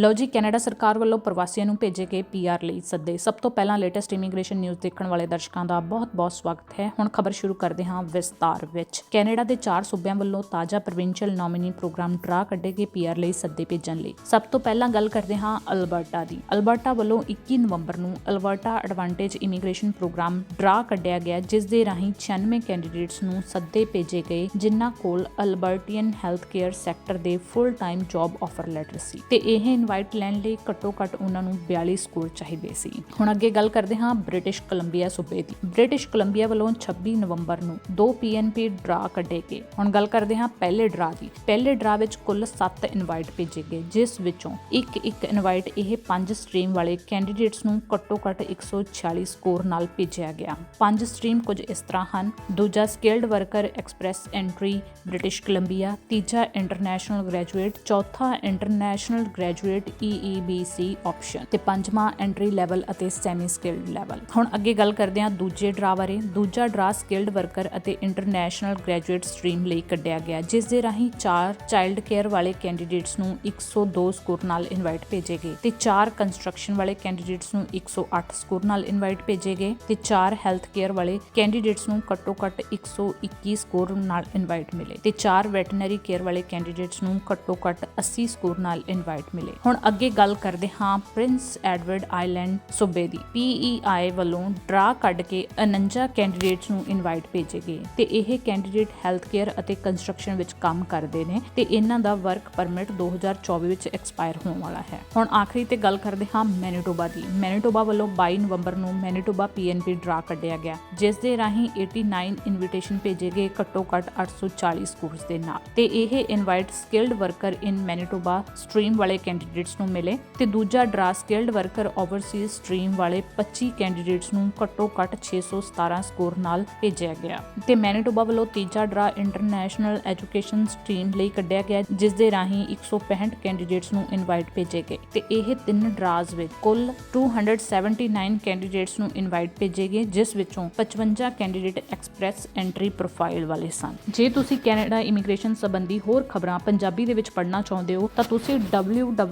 ਲਓ ਜੀ, ਕੈਨੇਡਾ ਸਰਕਾਰ ਵੱਲੋਂ ਪ੍ਰਵਾਸੀਆਂ ਨੂੰ ਭੇਜੇ ਗਏ ਪੀਆਰ ਲਈ ਸੱਦੇ। ਸਭ ਤੋਂ ਪਹਿਲਾਂ ਲੇਟੈਸਟ ਇਮੀਗ੍ਰੇਸ਼ਨ ਨਿਊਜ਼ ਦੇਖਣ ਵਾਲੇ ਦਰਸ਼ਕਾਂ ਦਾ ਬਹੁਤ-ਬਹੁਤ ਸਵਾਗਤ ਹੈ। ਹੁਣ ਖਬਰ ਸ਼ੁਰੂ ਕਰਦੇ ਹਾਂ ਵਿਸਤਾਰ ਵਿੱਚ। ਕੈਨੇਡਾ ਦੇ ਚਾਰ ਸੂਬਿਆਂ ਵੱਲੋਂ ਤਾਜ਼ਾ ਪ੍ਰੋਵਿੰਸ਼ੀਅਲ ਨੋਮੀਨੀ ਪ੍ਰੋਗਰਾਮ ਡਰਾ ਕੱਢੇ ਗਏ ਪੀਆਰ ਲਈ ਸੱਦੇ ਭੇਜਣ ਲਈ। ਸਭ ਤੋਂ ਪਹਿਲਾਂ ਗੱਲ ਕਰਦੇ ਹਾਂ ਅਲਬਰਟਾ ਦੀ। ਅਲਬਰਟਾ ਵੱਲੋਂ 21 ਨਵੰਬਰ ਨੂੰ Alberta advantage immigration programme draw ਕੱਢਿਆ ਗਿਆ, ਜਿਸ ਦੇ ਰਾਹੀਂ 96 ਕੈਂਡੀਡੇਟਸ ਨੂੰ ਸੱਦੇ ਭੇਜੇ ਗਏ, ਜਿਨ੍ਹਾਂ ਕੋਲ ਅਲਬਰਟੀਅਨ ਹੈਲਥ ਕੇਅਰ ਸੈਕਟਰ ਦੇ full time job offer letter ਸੀ। ਤੇ ਇਹ ਇਨਵਾਈਟ ਲੈਣ ਲਈ ਘੱਟੋ ਘੱਟ ਉਹਨਾਂ ਨੂੰ 42 ਸਕੋਰ ਚਾਹੀਦੇ ਸੀ। ਹੁਣ ਅੱਗੇ ਗੱਲ ਕਰਦੇ ਹਾਂ ਬ੍ਰਿਟਿਸ਼ ਕੋਲੰਬੀਆ ਸੂਬੇ ਦੀ। ਬ੍ਰਿਟਿਸ਼ ਕੋਲੰਬੀਆ ਵੱਲੋਂ 26 ਨਵੰਬਰ ਨੂੰ ਦੋ ਪੀਐਨਪੀ ਡਰਾ ਕੱਢੇ ਗਏ। ਹੁਣ ਗੱਲ ਕਰਦੇ ਹਾਂ ਪਹਿਲੇ ਡਰਾ ਦੀ। ਪਹਿਲੇ ਡਰਾ ਵਿੱਚ ਕੁੱਲ 7 ਇਨਵਾਈਟ ਭੇਜੇ ਗਏ, ਜਿਸ ਵਿੱਚੋਂ ਇੱਕ ਇੱਕ ਇਨਵਾਈਟ ਇਹ ਪੰਜ ਸਟ੍ਰੀਮ ਵਾਲੇ ਕੈਂਡੀਡੇਟਸ ਨੂੰ ਘੱਟੋ ਘੱਟ 146 ਸਕੋਰ ਨਾਲ ਭੇਜਿਆ ਗਿਆ। ਪੰਜ ਸਟ੍ਰੀਮ ਕੁਝ ਇਸ ਤਰ੍ਹਾਂ ਹਨ। ਦੂਜਾ skilled worker express entry, British Columbia. ਤੀਜਾ ਇੰਟਰਨੈਸ਼ਨਲ ਗ੍ਰੈਜੂਏਟ। ਚੌਥਾ ਇੰਟਰਨੈਸ਼ਨਲ ਗ੍ਰੈਜੂਏਟ। EEBC ਆਪਸ਼ਨ ਤੇ ਪੰਜਵਾਂ ਐਂਟਰੀ ਲੈਵਲ ਅਤੇ ਸੈਮੀ ਸਕਿਲਡ ਲੈਵਲ ਹੁਣ ਅੱਗੇ ਗੱਲ ਕਰਦੇ ਹਾਂ ਦੂਜੇ ਡਰਾ ਬਾਰੇ। ਦੂਜਾ ਡਰਾ ਸਕਿਲਡ ਵਰਕਰ ਅਤੇ ਇੰਟਰਨੈਸ਼ਨਲ ਗ੍ਰੈਜੂਏਟ ਸਟਰੀਮ ਲਈ ਕੱਢਿਆ ਗਿਆ, ਜਿਸ ਦੇ ਰਾਹੀਂ ਚਾਰ ਚਾਈਲਡ ਕੇਅਰ ਵਾਲੇ ਕੈਂਡੀਡੇਟਸ ਨੂੰ 102 ਸਕੋਰ ਨਾਲ ਇਨਵਾਈਟ ਭੇਜੇ ਗਏ ਤੇ ਚਾਰ ਕੰਸਟਰਕਸ਼ਨ ਵਾਲੇ ਕੈਂਡੀਡੇਟਸ ਨੂੰ 108 ਸਕੋਰ ਨਾਲ ਇਨਵਾਈਟ ਭੇਜੇ ਗਏ ਤੇ ਚਾਰ ਹੈਲਥ ਕੇਅਰ ਵਾਲੇ ਕੈਂਡੀਡੇਟਸ ਨੂੰ ਘੱਟੋ ਘੱਟ 121 ਸਕੋਰ ਨਾਲ ਇਨਵਾਈਟ ਮਿਲੇ ਤੇ ਚਾਰ ਵੈਟਰਨਰੀ ਕੇਅਰ ਵਾਲੇ ਕੈਂਡੀਡੇਟਸ ਨੂੰ ਘੱਟੋ ਘੱਟ 80 ਸਕੋਰ ਨਾਲ ਇਨਵਾਈਟ ਮਿਲੇ। ਹੁਣ ਅੱਗੇ ਗੱਲ ਕਰਦੇ ਹਾਂ ਪ੍ਰਿੰਸ ਐਡਵਰਡ ਆਈਲੈਂਡ ਸੂਬੇ ਦੀ। PEI ਵੱਲੋਂ ਡਰਾ ਕੱਢ ਕੇ 49 ਕੈਂਡੀਡੇਟਸ ਨੂੰ ਇਨਵਾਈਟ ਭੇਜੇ ਗਏ ਤੇ ਇਹ ਕੈਂਡੀਡੇਟ ਹੈਲਥ ਕੇਅਰ ਅਤੇ ਕੰਸਟਰਕਸ਼ਨ ਵਿੱਚ ਕੰਮ ਕਰਦੇ ਨੇ ਤੇ ਇਹਨਾਂ ਦਾ ਵਰਕ ਪਰਮਿਟ 2024 ਵਿੱਚ ਐਕਸਪਾਇਰ ਹੋਣ ਵਾਲਾ ਹੈ। ਹੁਣ ਆਖਰੀ ਤੇ ਗੱਲ ਕਰਦੇ ਹਾਂ ਮੈਨੀਟੋਬਾ ਦੀ। ਮੈਨੀਟੋਬਾ ਵੱਲੋਂ 22 ਨਵੰਬਰ ਨੂੰ ਮੈਨੀਟੋਬਾ PNP ਡਰਾ ਕੱਢਿਆ ਗਿਆ, ਜਿਸ ਦੇ ਰਾਹੀਂ 89 ਇਨਵੀਟੇਸ਼ਨ ਭੇਜੇ ਗਏ ਘੱਟੋ ਘੱਟ 840 ਸਕੋਰਸ ਦੇ ਨਾਲ ਤੇ ਇਹ invite skilled worker in Manitoba stream ਵਾਲੇ ਕੈਂਡੀਡੇਟਸ ਨੂੰ ਮਿਲੇ ਤੇ ਦੂਜਾ draw skilled worker overseas stream ਵਾਲੇ 25 ਕੈਂਡੀਡੇਟਸ ਨੂੰ ਘੱਟੋ ਘੱਟ 617 ਸਕੋਰ ਨਾਲ ਭੇਜਿਆ ਗਿਆ ਤੇ ਮੈਨੀਟੋਬਾ ਵੱਲੋਂ ਤੀਜਾ ਡਰਾ ਇੰਟਰਨੈਸ਼ਨਲ ਐਜੂਕੇਸ਼ਨ ਸਟਰੀਮ ਲਈ ਕੱਢਿਆ ਗਿਆ, ਜਿਸ ਦੇ ਰਾਹੀਂ 165 ਕੈਂਡੀਡੇਟਸ ਨੂੰ ਇਨਵਾਈਟ ਭੇਜੇ ਗਏ ਤੇ ਇਹ ਤਿੰਨ ਡਰਾਜ਼ ਵਿੱਚ ਕੁੱਲ 279 ਕੈਂਡੀਡੇਟਸ ਨੂੰ ਇਨਵਾਈਟ ਭੇਜੇ ਗਏ, ਜਿਸ ਵਿੱਚੋਂ 55 ਕੈਂਡੀਡੇਟ ਐਕਸਪ੍ਰੈਸ ਐਂਟਰੀ ਪ੍ਰੋਫਾਈਲ ਵਾਲੇ ਸਨ। ਜੇ ਤੁਸੀਂ ਕੈਨੇਡਾ ਇਮੀਗ੍ਰੇਸ਼ਨ ਸੰਬੰਧੀ ਹੋਰ ਖਬਰਾਂ ਪੰਜਾਬੀ ਦੇ ਵਿੱਚ ਪੜ੍ਹਨਾ ਚਾਹੁੰਦੇ ਹੋ, ਤਾਂ ਤੁਸੀਂ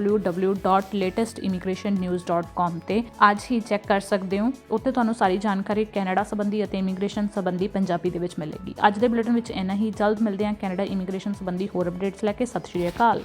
www.latestimmigrationnews.com ਤੇ ਅੱਜ ਹੀ ਚੈੱਕ ਕਰ ਸਕਦੇ ਹੋ। ਉੱਥੇ ਤੁਹਾਨੂੰ ਸਾਰੀ ਜਾਣਕਾਰੀ ਕੈਨੇਡਾ ਸੰਬੰਧੀ ਅਤੇ ਇਮੀਗ੍ਰੇਸ਼ਨ ਸੰਬੰਧੀ ਪੰਜਾਬੀ ਦੇ ਵਿੱਚ ਮਿਲੇਗੀ। ਅੱਜ ਦੇ ਬੁਲੇਟਿਨ ਵਿੱਚ ਇੰਨਾ ਹੀ। ਜਲਦ ਮਿਲਦੇ ਹਾਂ ਕੈਨੇਡਾ ਇਮੀਗ੍ਰੇਸ਼ਨ ਸੰਬੰਧੀ ਹੋਰ ਅਪਡੇਟਸ ਲੈ ਕੇ। ਸਤਿ ਸ਼੍ਰੀ ਅਕਾਲ।